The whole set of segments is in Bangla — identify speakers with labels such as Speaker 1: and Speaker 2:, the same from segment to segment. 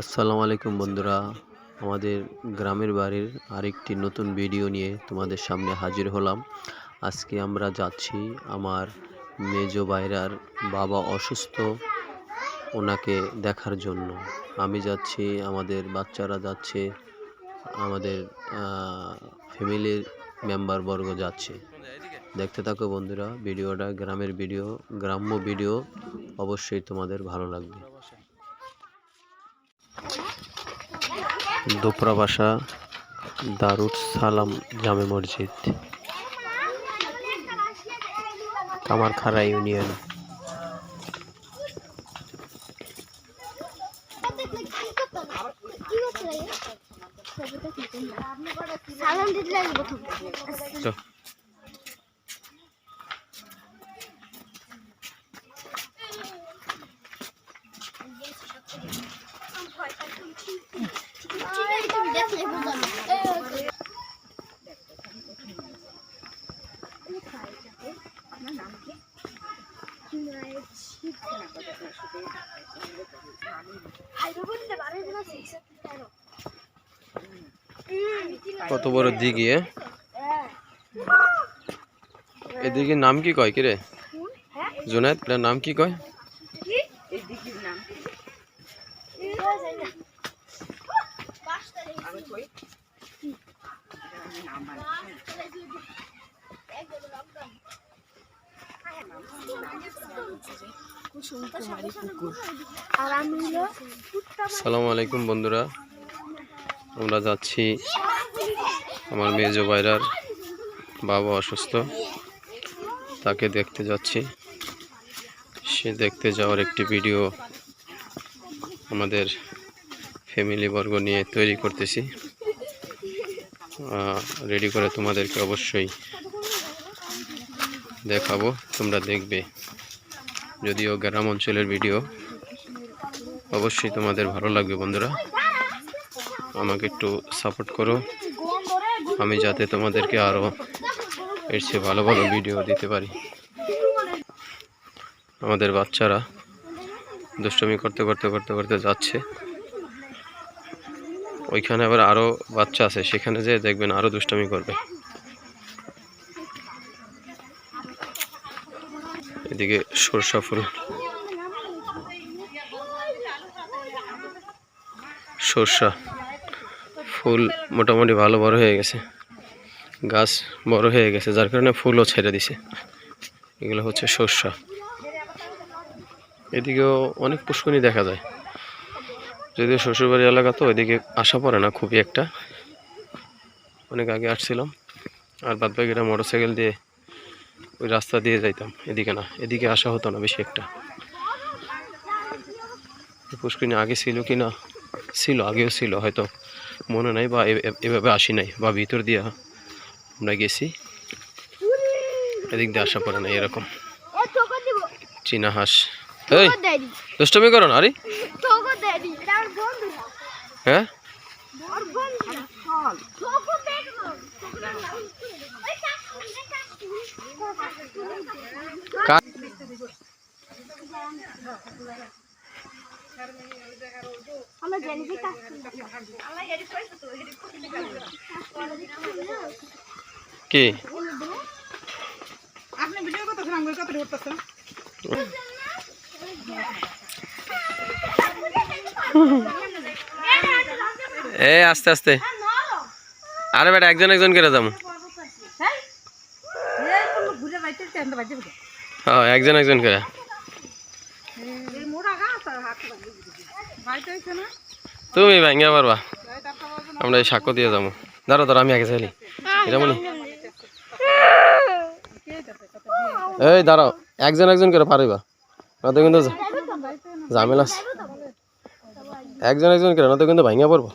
Speaker 1: আসসালামু আলাইকুম বন্ধুরা। আমাদের গ্রামের বাড়ির আরেকটি নতুন ভিডিও নিয়ে তোমাদের সামনে হাজির হলাম। আজকে আমরা যাচ্ছি আমার মেজো বাইরার বাবা অসুস্থ ওনাকে দেখার জন্য। আমি যাচ্ছি, আমাদের বাচ্চারা যাচ্ছে, আমাদের ফ্যামিলির মেম্বারবর্গ যাচ্ছে। দেখতে থাকো বন্ধুরা, ভিডিওটা গ্রামের ভিডিও, গ্রাম্য ভিডিও, অবশ্যই তোমাদের ভালো লাগবে। দোপরা বাসা দারুস সালাম জামে মসজিদ। কামারখাড়া ইউনিয়ন।
Speaker 2: সালাম দিতে লাগবে প্রথম
Speaker 1: তো
Speaker 2: দেখলে বুঝলাম
Speaker 1: কত বড় দিঘি? এদিকে নাম কি কয় কিরে? জুনায়েদ এটার নাম কি কয়
Speaker 2: আর আমি হলো
Speaker 1: সালামু আলাইকুম বন্ধুরা। আমরা যাচ্ছি আমার মেজো বাইরার বাবা অসুস্থ। তাকে দেখতে যাচ্ছি। সে দেখতে যাওয়ার একটি ভিডিও আমাদের ফ্যামিলি বর্গ নিয়ে তৈরি করতেছি। রেডি করে তোমাদেরকে অবশ্যই দেখাবো। তোমরা দেখবে। যদিও গ্রাম অঞ্চলের ভিডিও, অবশ্যই তোমাদের ভালো লাগবে বন্ধুরা। আমাকে একটু সাপোর্ট করো। আমি যাতে তোমাদেরকে আরও এর চেয়ে ভালো ভালো ভিডিও দিতে পারি। আমাদের বাচ্চারা দুষ্টমি করতে করতে করতে করতে যাচ্ছে। ওইখানে আবার আরও বাচ্চা আছে, সেখানে যেয়ে দেখবেন আরও দুষ্টমি করবে। এদিকে সরষা ফুল। সর্ষা ফুল মোটামুটি ভালো বড় হয়ে গেছে। গাছ বড় হয়ে গেছে, যার কারণে ফুলও ছেড়ে দিছে। এগুলো হচ্ছে সর্ষা। এদিকেও অনেক পুষ্করণী দেখা যায়। যদিও শ্বশুরবাড়ি এলাকা তো, এদিকে আসা পড়ে না খুবই একটা। অনেক আগে আসছিলাম। আর বাদ বাকিটা মোটর সাইকেল দিয়ে ওই রাস্তা দিয়ে যাইতাম, এদিকে না, এদিকে আসা হতো না বেশি একটা। পুষ্করিণী আগে ছিল কি না? ছিল, আগেও ছিল, হয়তো মনে নাই বা এভাবে আসি নাই বা ভিতর দিয়া আমরা গেছি। এদিক দিয়ে আসা পড়ে না এরকম। চীনা হাঁস। দুষ্টমি করো না, আরে। হ্যাঁ? কা-
Speaker 3: আপনি ভিডিও কত
Speaker 1: এ আস্তে আস্তে। আরে বেটা একজন একজন করে যাব
Speaker 3: ঘুরে বাইতে তেন বাইতে
Speaker 1: হ্যাঁ একজন একজন করে। তুমি ভাঙ্গা পারবা আমরা এই সাক্ষ্য দিয়ে যাব। দাঁড়ো দাঁড়ো আমি আগে চাইলি এরমনি এই দাঁড়াও একজন একজন করে পারিবা। নয়তো কিন্তু ঝামেলা একজন একজন করে নয়তো কিন্তু ভাঙ্গা পড়ব।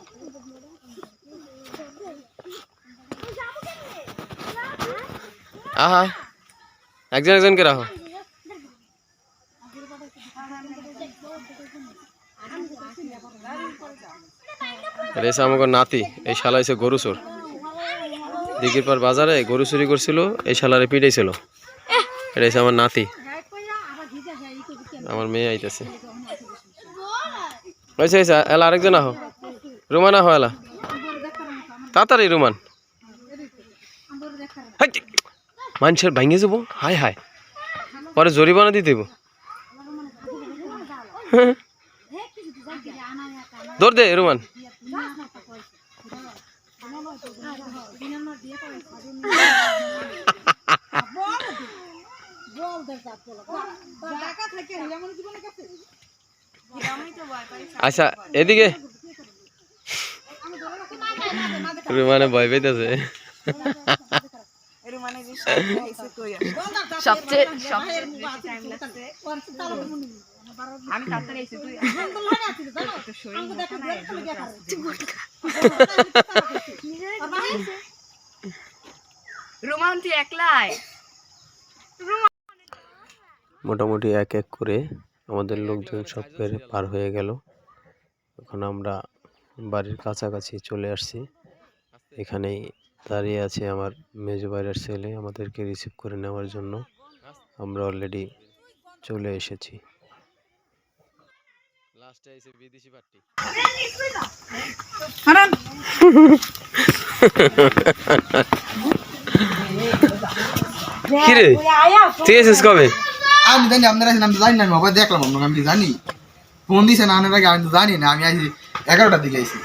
Speaker 1: আহা। একজন একজন করে রাখো রেসা আমাকে নাতি, এই শালা হয়েছে গরু চোর। দিঘির পর বাজারে গরু চুরি করছিল, এই শালারে পিটাইছিল। এটা আমার নাতি। আমার মেয়ে আইতেছে। এলা আরেকজন আহ। রুমান আহ, এলা। তাড়াতাড়ি রুমান। মানুষের ভাঙে যাব? হাই হাই পরে জরিমানা দিতে দেবো। দৌড় দে, রুমান। আচ্ছা এদিকে। রুমানে ভয় পেতেছে
Speaker 2: সবচেয়ে
Speaker 3: আমি তাড়াতাড়ি এসে তুই
Speaker 2: রোমান তুই একলাই?
Speaker 1: মোটামুটি এক এক করে আমাদের লোকজন সব পেরে পার হয়ে গেল। এখন আমরা বাড়ির কাছাকাছি চলে আসছি। এখানেই দাঁড়িয়ে আছে আমার মেজো বাইরের ছেলে আমাদেরকে রিসিভ করে নেওয়ার জন্য। আমরা অলরেডি চলে এসেছি। কিরে? তুই এসেছিস কবে?
Speaker 4: আমি জানি আপনারা আমি জানি না আমি দেখলাম আপনাকে আমি জানি। ফোন দিয়েছেন আপনার আগে আমি তো জানি না আমি আছি এগারোটার দিকে আইছি।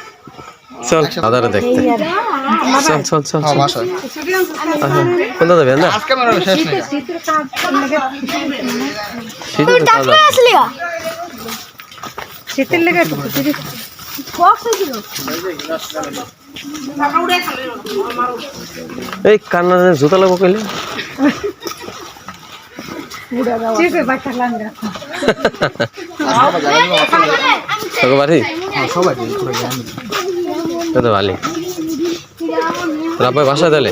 Speaker 1: চল দাদারা দেখতে। চল চল চল
Speaker 4: হ্যাঁ
Speaker 1: চল
Speaker 4: বাসায়
Speaker 1: কোন দাদা বেন না
Speaker 4: আজকে আমার শেষ নেই।
Speaker 1: শীত তো তাজা
Speaker 3: শীতের লেগে
Speaker 1: এই কান্না জুতা লাগবো কইলে?
Speaker 4: সবাই।
Speaker 1: তো ভালো তোর আব্বাই বাসা তাহলে?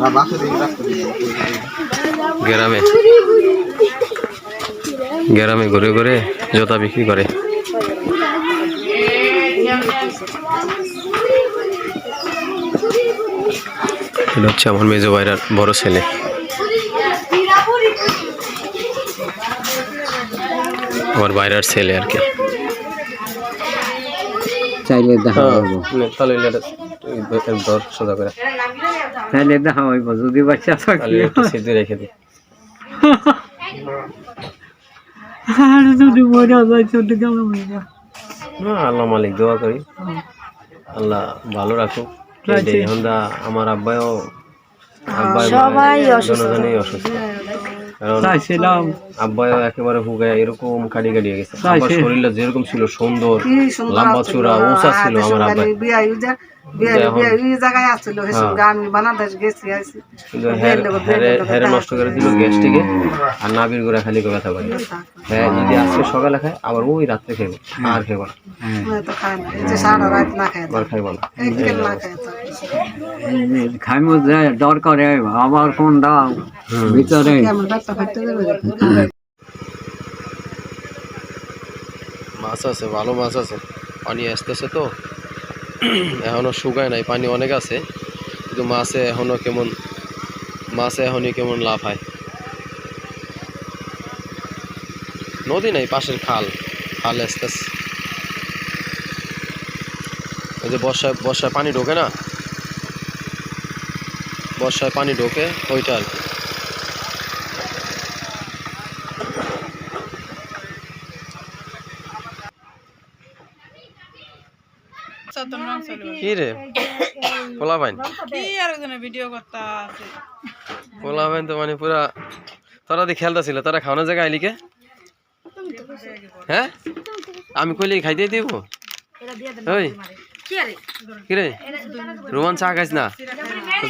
Speaker 4: হ্যাঁ
Speaker 1: গ্রামে। গ্রামে ঘুরে ঘুরে জুতা বিক্রি করে। এটা হচ্ছে আমার মেজো ভাইরার বড় ছেলে। আমার বাইরের ছেলে আর কি।
Speaker 5: চাইলে দেখা
Speaker 1: হ্যাঁ,
Speaker 5: হইব।
Speaker 1: তাহলে ধর সোজা করে।
Speaker 5: চাইলে দেখা হইব যদি বাচ্চা
Speaker 1: তাহলে
Speaker 5: থাকি
Speaker 1: একটু সিদ্ধি রেখে দিই
Speaker 5: আর যদি মরে যায় চলে গেল
Speaker 1: না আল্লাহ মালিক দোয়া করি। আল্লাহ ভালো রাখুক। এখন আমার আব্বাইও আব্বাই জনজনই অসুস্থ। কারণ
Speaker 5: চাইছিলাম
Speaker 1: আব্বাইও একেবারে হুগায় এরকম কাটি কাটিয়ে গেছে। আমার শরীরটা যেরকম ছিল সুন্দর লম্বা চূড়া উঁচা ছিল আমার আব্বাই।
Speaker 3: জায়গায় আসছিল
Speaker 1: হ্যাঁ।
Speaker 3: আমি বানাদেশ গেছি আইছি।
Speaker 1: কিন্তু হ্যাঁ হ্যাঁ নষ্ট করে দিল গ্যাসটিকে। আর নাবির গোড়া খালি করে ব্যথা হ্যাঁ যদি আজকে সকালে খায় আবার ওই রাত্রে খেবো আর খেবো না। আর খাইবো না।
Speaker 5: খাইমো দরকার আবার কোন দাও। ভিতরে।
Speaker 1: মাছ আছে ভালো মাছ আছে। পানি আসতেছে তো। এখনও শুকায় নাই, পানি অনেক আছে, কিন্তু মাছে এখনও কেমন, মাছে এখনই কেমন লাভ হয়। নদী নাই, পাশের খাল খাল আসতেছে। ওই যে বর্ষায় বর্ষায় পানি ঢোকে না? বর্ষায় পানি ঢোকে, ওইটা আর কি। কি রে? পোলা পাইন
Speaker 3: কি আর একজনের ভিডিও করতে আছে?
Speaker 1: পোলা তো মানে পুরা তোরা দিয়ে খেলতেছিল তোরা খাওয়ানোর জায়গায় আইলি কে? হ্যাঁ? আমি কইলে খাইতে দিব। ওই। কি রে? রোমান চা খাইস না?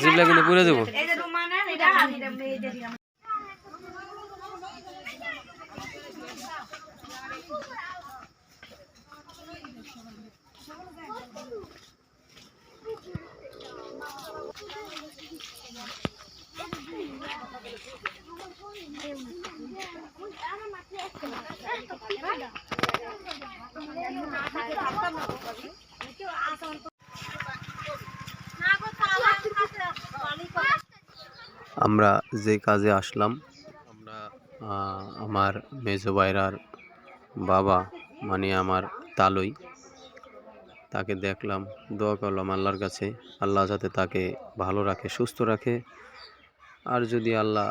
Speaker 1: জিবলা কিন্তু পুরে যাব। আমরা যে কাজে আসলাম, আমরা আমার মেজো বাইরার বাবা মানে আমার তালই, তাকে দেখলাম, দোয়া করলাম আল্লাহর কাছে, আল্লাহ যাতে তাকে ভালো রাখে, সুস্থ রাখে। আর যদি আল্লাহ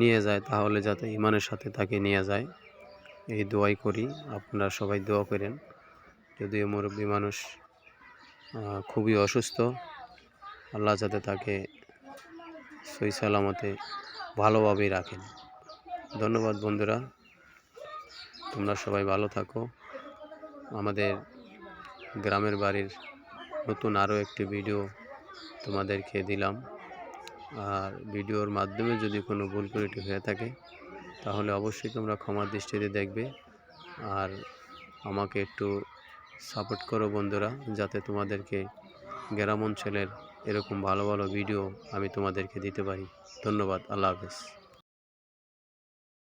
Speaker 1: নিয়ে যায় তাহলে যাতে ইমানের সাথে তাকে নিয়ে যায়। এই দোয়াই করি, আপনারা সবাই দোয়া করেন। যদিও মুরব্বী মানুষ খুবই অসুস্থ, আল্লাহ যাতে তাকে সই সালামতে ভালোভাবেই রাখেন। ধন্যবাদ বন্ধুরা, তোমরা সবাই ভালো থাকো। আমাদের গ্রামের বাড়ির নতুন আরও একটি ভিডিও তোমাদেরকে দিলাম। আর ভিডিওর মাধ্যমে যদি কোনো ভুল ত্রুটি হয়ে থাকে, তাহলে অবশ্যই তোমরা ক্ষমার দৃষ্টিতে দেখবে। আর আমাকে একটু সাপোর্ট করো বন্ধুরা, যাতে তোমাদেরকে গ্রাম অঞ্চলের এরকম ভালো ভালো ভিডিও আমি তোমাদেরকে দিতে পারি। ধন্যবাদ, আল্লাহ হাফেজ।